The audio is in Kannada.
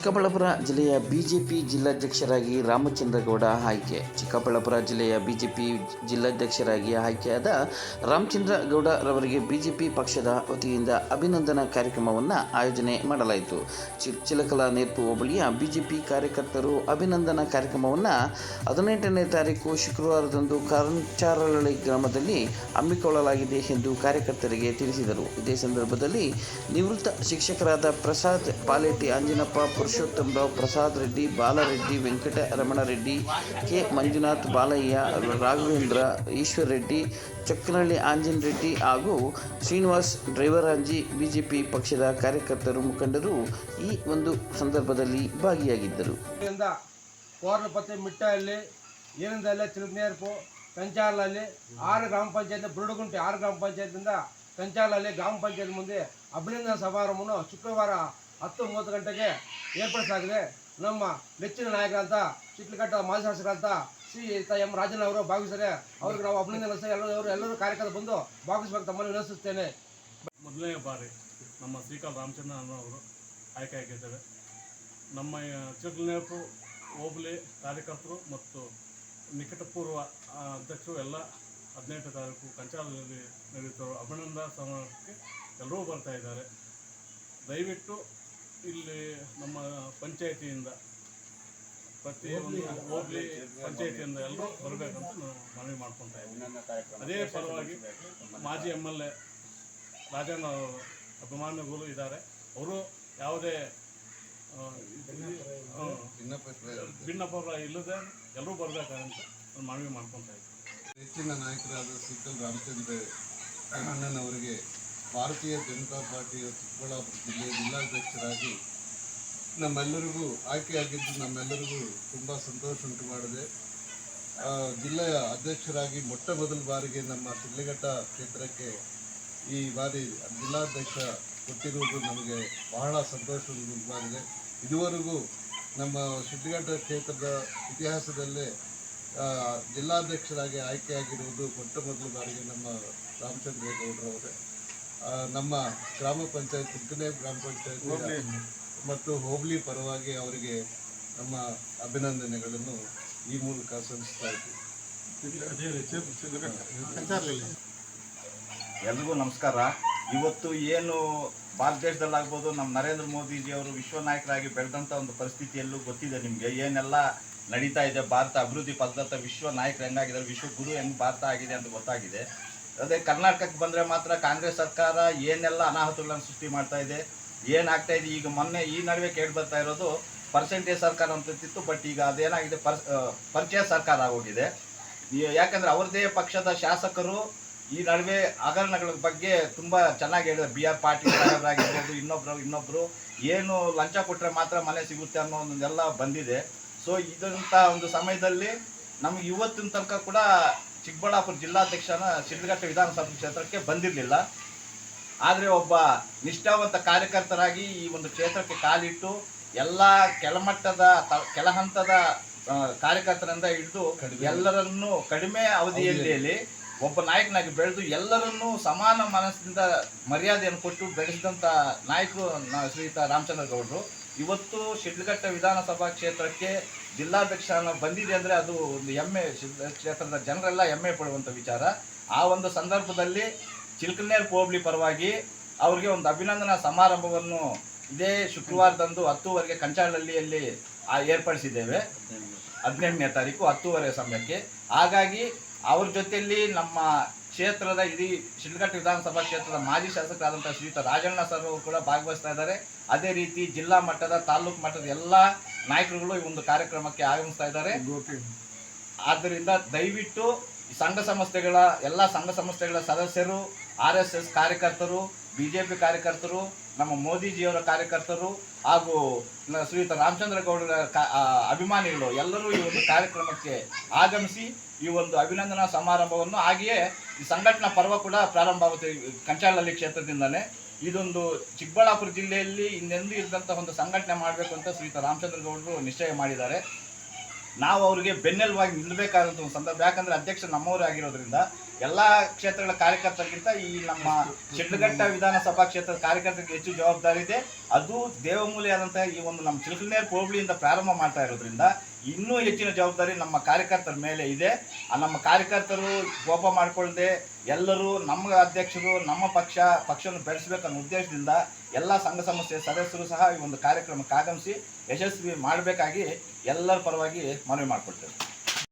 ಚಿಕ್ಕಬಳ್ಳಾಪುರ ಜಿಲ್ಲೆಯ ಬಿಜೆಪಿ ಜಿಲ್ಲಾಧ್ಯಕ್ಷರಾಗಿ ರಾಮಚಂದ್ರಗೌಡ ಆಯ್ಕೆ. ಚಿಕ್ಕಬಳ್ಳಾಪುರ ಜಿಲ್ಲೆಯ ಬಿಜೆಪಿ ಜಿಲ್ಲಾಧ್ಯಕ್ಷರಾಗಿ ಆಯ್ಕೆಯಾದ ರಾಮಚಂದ್ರ ಗೌಡರವರಿಗೆ ಬಿಜೆಪಿ ಪಕ್ಷದ ವತಿಯಿಂದ ಅಭಿನಂದನಾ ಕಾರ್ಯಕ್ರಮವನ್ನು ಆಯೋಜನೆ ಮಾಡಲಾಯಿತು. ಚಿಲಕಲ ನೇರ್ಪು ಹೋಬಳಿಯ ಬಿಜೆಪಿ ಕಾರ್ಯಕರ್ತರು ಅಭಿನಂದನಾ ಕಾರ್ಯಕ್ರಮವನ್ನು ಹದಿನೆಂಟನೇ ತಾರೀಕು ಶುಕ್ರವಾರದಂದು ಕಾರಂಚಾರಳ್ಳಿ ಗ್ರಾಮದಲ್ಲಿ ಹಮ್ಮಿಕೊಳ್ಳಲಾಗಿದೆ ಎಂದು ಕಾರ್ಯಕರ್ತರಿಗೆ ತಿಳಿಸಿದರು. ಇದೇ ಸಂದರ್ಭದಲ್ಲಿ ನಿವೃತ್ತ ಶಿಕ್ಷಕರಾದ ಪ್ರಸಾದ್ ಪಾಲೇಟಿ ಅಂಜನಪ್ಪ ಪುರುಷೋತ್ತಮರಾವ್ ಪ್ರಸಾದ್ ರೆಡ್ಡಿ, ಬಾಲರೆಡ್ಡಿ ವೆಂಕಟರಮಣರೆಡ್ಡಿ ಕೆ. ಮಂಜುನಾಥ್ ಬಾಲಯ್ಯ, ರಾಘವೇಂದ್ರ ಈಶ್ವರ್ ರೆಡ್ಡಿ, ಚಕ್ಕನಹಳ್ಳಿ ಆಂಜನ್ ರೆಡ್ಡಿ ಹಾಗೂ ಶ್ರೀನಿವಾಸ್ ಡ್ರೈವರ್ ಅಂಜಿ ಬಿಜೆಪಿ ಪಕ್ಷದ ಕಾರ್ಯಕರ್ತರು ಮುಖಂಡರು ಈ ಒಂದು ಸಂದರ್ಭದಲ್ಲಿ ಭಾಗಿಯಾಗಿದ್ದರು. ಸಂಚಾರಲ್ಲಿ ಕೋರ್ಲಪತ್ತೆ ಆರು ಗ್ರಾಮ ಪಂಚಾಯತ್, ಬುರುಡುಗುಂಟೆ ಆರು ಗ್ರಾಮ ಪಂಚಾಯತಿಂದ ಕಂಚಾಲಲ್ಲಿ ಗ್ರಾಮ ಪಂಚಾಯತ್ ಮುಂದೆ ಅಭಿನಂದನಾ ಸಮಾರಂಭವನ್ನು ಶುಕ್ರವಾರ ಹತ್ತು ಮೂವತ್ತು ಗಂಟೆಗೆ ಏರ್ಪಡಿಸಲಾಗಿದೆ. ನಮ್ಮ ನೆಚ್ಚಿನ ನಾಯಕರಂತ ಚಿಟ್ಲಘಟ್ಟ ಮಾಜಿ ಶಾಸಕರಂತ ಶ್ರೀ ಎಂ ರಾಜನ್ ಅವರು ಭಾಗವಹಿಸಿದರೆ ಅವ್ರಿಗೆ ನಾವು ಅಭಿನಂದನೆ ಸಹ. ಎಲ್ಲರೂ ಎಲ್ಲರೂ ಕಾರ್ಯಕ್ರಮ ಬಂದು ಭಾಗವಹಿಸಬೇಕು ತಮ್ಮನ್ನು ವಿನಂತಿಸುತ್ತೇನೆ. ಮೊದಲನೇ ಬಾರಿ ನಮ್ಮ ಶ್ರೀಕಾಂತ್ ರಾಮಚಂದ್ರನ್ ಅವರು ಆಗಿದ್ದಾರೆ. ನಮ್ಮ ಚಿಕ್ಕನೇಪು ಹೋಬಳಿ ಕಾರ್ಯಕರ್ತರು ಮತ್ತು ನಿಕಟಪೂರ್ವ ಅಧ್ಯಕ್ಷರು ಎಲ್ಲ ಹದಿನೆಂಟು ತಾರೀಕು ಕಂಚಾಲದಲ್ಲಿ ನಡೆಯುತ್ತಿರುವ ಅಭಿನಂದನಾ ಸಮಾರಂಭಕ್ಕೆ ಎಲ್ಲರೂ ಬರ್ತಾ ಇದ್ದಾರೆ. ದಯವಿಟ್ಟು ಇಲ್ಲಿ ನಮ್ಮ ಪಂಚಾಯತಿಯಿಂದ ಪ್ರತಿಯೊಂದು ಹೋಗ್ಲಿ ಪಂಚಾಯತಿಯಿಂದ ಎಲ್ಲರೂ ಬರಬೇಕಂತ ನಾವು ಮನವಿ ಮಾಡ್ಕೊತಾ ಇದ್ದೀವಿ. ಅದೇ ಪರವಾಗಿ ಮಾಜಿ ಎಂ ಎಲ್ ಎ ರಾಜಣ್ಣ ಅವರು ಅಭಿಮಾನಿಗಳು ಇದ್ದಾರೆ. ಅವರು ಯಾವುದೇ ಆ, ಆ, ಭಿನ್ನಪರ ಇಲ್ಲದೆ ಎಲ್ಲರೂ ಬರಬೇಕಂತ ನಾನು ಮನವಿ ಮಾಡ್ಕೊತಾ ಇದ್ದೀನಿ. ಹೆಚ್ಚಿನ ನಾಯಕರಾದ ಸಿಕ್ಕಲ್ ರಾಮಚಂದ್ರ ಅಣ್ಣನವರಿಗೆ ಭಾರತೀಯ ಜನತಾ ಪಾರ್ಟಿಯ ಚಿಕ್ಕಬಳ್ಳಾಪುರ ಜಿಲ್ಲೆಯ ಜಿಲ್ಲಾಧ್ಯಕ್ಷರಾಗಿ ನಮ್ಮೆಲ್ಲರಿಗೂ ಆಯ್ಕೆಯಾಗಿದ್ದು ನಮ್ಮೆಲ್ಲರಿಗೂ ತುಂಬ ಸಂತೋಷ ಉಂಟು ಮಾಡಿದೆ. ಜಿಲ್ಲೆಯ ಅಧ್ಯಕ್ಷರಾಗಿ ಮೊಟ್ಟ ಮೊದಲ ಬಾರಿಗೆ ನಮ್ಮ ಶಿಡ್ಲಘಟ್ಟ ಕ್ಷೇತ್ರಕ್ಕೆ ಈ ಬಾರಿ ಜಿಲ್ಲಾಧ್ಯಕ್ಷ ಕೊಟ್ಟಿರುವುದು ನಮಗೆ ಬಹಳ ಸಂತೋಷ ಉಂಟುಮಾಡಿದೆ ಇದುವರೆಗೂ ನಮ್ಮ ಶಿಡ್ಲಘಟ್ಟ ಕ್ಷೇತ್ರದ ಇತಿಹಾಸದಲ್ಲೇ ಜಿಲ್ಲಾಧ್ಯಕ್ಷರಾಗಿ ಆಯ್ಕೆಯಾಗಿರುವುದು ಮೊಟ್ಟ ಮೊದಲ ಬಾರಿಗೆ ನಮ್ಮ ರಾಮಚಂದ್ರೇಗೌಡರವರೇ. ನಮ್ಮ ಗ್ರಾಮ ಪಂಚಾಯತ್ ಚಿಕ್ಕನೇ ಗ್ರಾಮ ಪಂಚಾಯತ್ ಮತ್ತು ಹೋಬಳಿ ಪರವಾಗಿ ಅವರಿಗೆ ನಮ್ಮ ಅಭಿನಂದನೆಗಳನ್ನು ಈ ಮೂಲಕ ಸಲ್ಲಿಸ್ತಾ ಇದ್ದೀವಿ ಎಲ್ರಿಗೂ ನಮಸ್ಕಾರ. ಇವತ್ತು ಏನು ಭಾರತ ದೇಶದಲ್ಲಾಗ್ಬೋದು ನಮ್ಮ ನರೇಂದ್ರ ಮೋದಿಜಿ ಅವರು ವಿಶ್ವ ನಾಯಕರಾಗಿ ಬೆಳೆದಂಥ ಒಂದು ಪರಿಸ್ಥಿತಿಯಲ್ಲೂ ಗೊತ್ತಿದೆ ನಿಮಗೆ. ಏನೆಲ್ಲ ನಡೀತಾ ಇದೆ ಭಾರತ ಅಭಿವೃದ್ಧಿ ಪದ್ಧತ ವಿಶ್ವ ನಾಯಕರು ಹೆಂಗಾಗಿದ್ದಾರೆ ವಿಶ್ವ ಗುರು ಹೆಂಗ್ ಭಾರತ ಆಗಿದೆ ಅಂತ ಗೊತ್ತಾಗಿದೆ. ಅದೇ ಕರ್ನಾಟಕಕ್ಕೆ ಬಂದರೆ ಮಾತ್ರ ಕಾಂಗ್ರೆಸ್ ಸರ್ಕಾರ ಏನೆಲ್ಲ ಅನಾಹುತಗಳನ್ನು ಸೃಷ್ಟಿ ಮಾಡ್ತಾ ಇದೆ ಏನಾಗ್ತಾ ಇದೆ, ಈಗ ಮೊನ್ನೆ ಈ ನಡುವೆ ಕೇಳಿ ಬರ್ತಾ ಇರೋದು ಪರ್ಸೆಂಟೇಜ್ ಸರ್ಕಾರ ಅಂತಿತ್ತು ಬಟ್ ಈಗ ಅದೇನಾಗಿದೆ, ಪರ್ ಪರಿಚಯ ಸರ್ಕಾರ ಆಗೋಗಿದೆ. ಯಾಕಂದರೆ ಅವ್ರದ್ದೇ ಪಕ್ಷದ ಶಾಸಕರು ಈ ನಡುವೆ ಹಗರಣಗಳ ಬಗ್ಗೆ ತುಂಬ ಚೆನ್ನಾಗಿ ಹೇಳಿದ್ರು ಬಿ ಆರ್ ಪಾಟೀಲ್ ಸಾಹೇಬರಾಗಿರ್ಬೋದು ಇನ್ನೊಬ್ರು ಇನ್ನೊಬ್ಬರು ಏನು ಲಂಚ ಕೊಟ್ಟರೆ ಮಾತ್ರ ಮನೆ ಸಿಗುತ್ತೆ ಅನ್ನೋ ಒಂದೆಲ್ಲ ಬಂದಿದೆ. ಸೊ ಇದಂಥ ಒಂದು ಸಮಯದಲ್ಲಿ ನಮ್ಗೆ ಇವತ್ತಿನ ತನಕ ಕೂಡ ಚಿಕ್ಕಬಳ್ಳಾಪುರ ಜಿಲ್ಲಾಧ್ಯಕ್ಷನ ಶಿಡ್ಲಘಟ್ಟ ವಿಧಾನಸಭಾ ಕ್ಷೇತ್ರಕ್ಕೆ ಬಂದಿರಲಿಲ್ಲ. ಆದರೆ ಒಬ್ಬ ನಿಷ್ಠಾವಂತ ಕಾರ್ಯಕರ್ತರಾಗಿ ಈ ಒಂದು ಕ್ಷೇತ್ರಕ್ಕೆ ಕಾಲಿಟ್ಟು ಎಲ್ಲ ಕೆಳಮಟ್ಟದ ತ- ಕೆಳಹಂತದ ಕಾರ್ಯಕರ್ತರಿಂದ ಹಿಡಿದು ಎಲ್ಲರನ್ನೂ ಕಡಿಮೆ ಅವಧಿಯಲ್ಲಿ ಒಬ್ಬ ನಾಯಕನಾಗಿ ಬೆಳೆದು ಎಲ್ಲರನ್ನೂ ಸಮಾನ ಮನಸ್ಸಿನಿಂದ ಮರ್ಯಾದೆಯನ್ನು ಕೊಟ್ಟು ಬೆಳೆಸಿದಂಥ ನಾಯಕರು ಶ್ರೀಯುತ ರಾಮಚಂದ್ರ ಗೌಡರು. ಇವತ್ತು ಶಿಡ್ಲಘಟ್ಟ ವಿಧಾನಸಭಾ ಕ್ಷೇತ್ರಕ್ಕೆ ಜಿಲ್ಲಾಧ್ಯಕ್ಷ ಬಂದಿದೆ ಅಂದರೆ ಅದು ಒಂದು ಹೆಮ್ಮೆ ಕ್ಷೇತ್ರದ ಜನರೆಲ್ಲ ಹೆಮ್ಮೆ ಪಡುವಂಥ ವಿಚಾರ. ಆ ಒಂದು ಸಂದರ್ಭದಲ್ಲಿ ಚಿಲ್ಕನೇರ್ ಹೋಬಳಿ ಪರವಾಗಿ ಅವರಿಗೆ ಒಂದು ಅಭಿನಂದನಾ ಸಮಾರಂಭವನ್ನು ಇದೇ ಶುಕ್ರವಾರದಂದು ಹತ್ತುವರೆಗೆ ಕಂಚಾಳಹಳ್ಳಿಯಲ್ಲಿ, ಆ, ಏರ್ಪಡಿಸಿದ್ದೇವೆ. ಹದಿನೆಂಟನೇ ತಾರೀಕು ಹತ್ತುವರೆ ಸಮಯಕ್ಕೆ. ಹಾಗಾಗಿ ಅವ್ರ ಜೊತೆಯಲ್ಲಿ ನಮ್ಮ ಕ್ಷೇತ್ರದ ಇಡೀ ಶಿಡ್ಲಘಟ್ಟ ವಿಧಾನಸಭಾ ಕ್ಷೇತ್ರದ ಮಾಜಿ ಶಾಸಕರಾದಂಥ ಶ್ರೀಯುತ ರಾಜಣ್ಣ ಸರ್ ಅವರು ಕೂಡ ಭಾಗವಹಿಸ್ತಾ ಇದ್ದಾರೆ. ಅದೇ ರೀತಿ ಜಿಲ್ಲಾ ಮಟ್ಟದ ತಾಲೂಕು ಮಟ್ಟದ ಎಲ್ಲ ನಾಯಕರುಗಳು ಈ ಒಂದು ಕಾರ್ಯಕ್ರಮಕ್ಕೆ ಆಗಮಿಸ್ತಾ ಇದ್ದಾರೆ. ಆದ್ದರಿಂದ ದಯವಿಟ್ಟು ಸಂಘ ಸಂಸ್ಥೆಗಳ ಎಲ್ಲ ಸಂಘ ಸಂಸ್ಥೆಗಳ ಸದಸ್ಯರು ಆರ್ ಎಸ್ ಎಸ್ ಕಾರ್ಯಕರ್ತರು ಬಿ ಜೆ ಪಿ ಕಾರ್ಯಕರ್ತರು ನಮ್ಮ ಮೋದಿಜಿಯವರ ಕಾರ್ಯಕರ್ತರು ಹಾಗೂ ಶ್ರೀಯುತ ರಾಮಚಂದ್ರ ಗೌಡರ ಅಭಿಮಾನಿಗಳು ಎಲ್ಲರೂ ಈ ಒಂದು ಕಾರ್ಯಕ್ರಮಕ್ಕೆ ಆಗಮಿಸಿ ಈ ಒಂದು ಅಭಿನಂದನಾ ಸಮಾರಂಭವನ್ನು ಹಾಗೆಯೇ ಈ ಸಂಘಟನಾ ಪರ್ವ ಕೂಡ ಪ್ರಾರಂಭ ಆಗುತ್ತೆ ಕಂಚಾಳಹಳ್ಳಿ ಕ್ಷೇತ್ರದಿಂದಲೇ. ಇದೊಂದು ಚಿಕ್ಕಬಳ್ಳಾಪುರ ಜಿಲ್ಲೆಯಲ್ಲಿ ಇನ್ನೆಂದೂ ಇದ್ದಂಥ ಒಂದು ಸಂಘಟನೆ ಮಾಡಬೇಕು ಅಂತ ಶ್ರೀಯುತ ರಾಮಚಂದ್ರ ಗೌಡರು ನಿಶ್ಚಯ ಮಾಡಿದ್ದಾರೆ. ನಾವು ಅವರಿಗೆ ಬೆನ್ನೆಲುವಾಗಿ ನಿಲ್ಲಬೇಕಾದಂಥ ಒಂದು ಸಂದರ್ಭ. ಯಾಕಂದ್ರೆ ಅಧ್ಯಕ್ಷ ನಮ್ಮವರೇ ಆಗಿರೋದ್ರಿಂದ ಎಲ್ಲ ಕ್ಷೇತ್ರಗಳ ಕಾರ್ಯಕರ್ತರಿಗಿಂತ ಈ ನಮ್ಮ ಶಿಡ್ಲಘಟ್ಟ ವಿಧಾನಸಭಾ ಕ್ಷೇತ್ರದ ಕಾರ್ಯಕರ್ತರಿಗೆ ಹೆಚ್ಚು ಜವಾಬ್ದಾರಿ ಇದೆ. ಅದು ದೇವಮೂಲೆಯಾದಂತಹ ಈ ಒಂದು ನಮ್ಮ ಚಿಲ್ಕನೇರ್ ಹೋಬಳಿಯಿಂದ ಪ್ರಾರಂಭ ಮಾಡ್ತಾ ಇರೋದ್ರಿಂದ ಇನ್ನೂ ಹೆಚ್ಚಿನ ಜವಾಬ್ದಾರಿ ನಮ್ಮ ಕಾರ್ಯಕರ್ತರ ಮೇಲೆ ಇದೆ. ಆ ನಮ್ಮ ಕಾರ್ಯಕರ್ತರು ಕೋಪ ಮಾಡಿಕೊಳ್ಳದೆ ಎಲ್ಲರೂ ನಮ್ಮ ಅಧ್ಯಕ್ಷರು, ನಮ್ಮ ಪಕ್ಷ, ಪಕ್ಷವನ್ನು ಬೆಳೆಸಬೇಕನ್ನೋ ಉದ್ದೇಶದಿಂದ ಎಲ್ಲ ಸಂಘ ಸಂಸ್ಥೆಯ ಸದಸ್ಯರು ಸಹ ಈ ಒಂದು ಕಾರ್ಯಕ್ರಮಕ್ಕೆ ಆಗಮಿಸಿ ಯಶಸ್ವಿ ಮಾಡಬೇಕಾಗಿ ಎಲ್ಲರ ಪರವಾಗಿ ಮನವಿ ಮಾಡಿಕೊಳ್ತೇವೆ.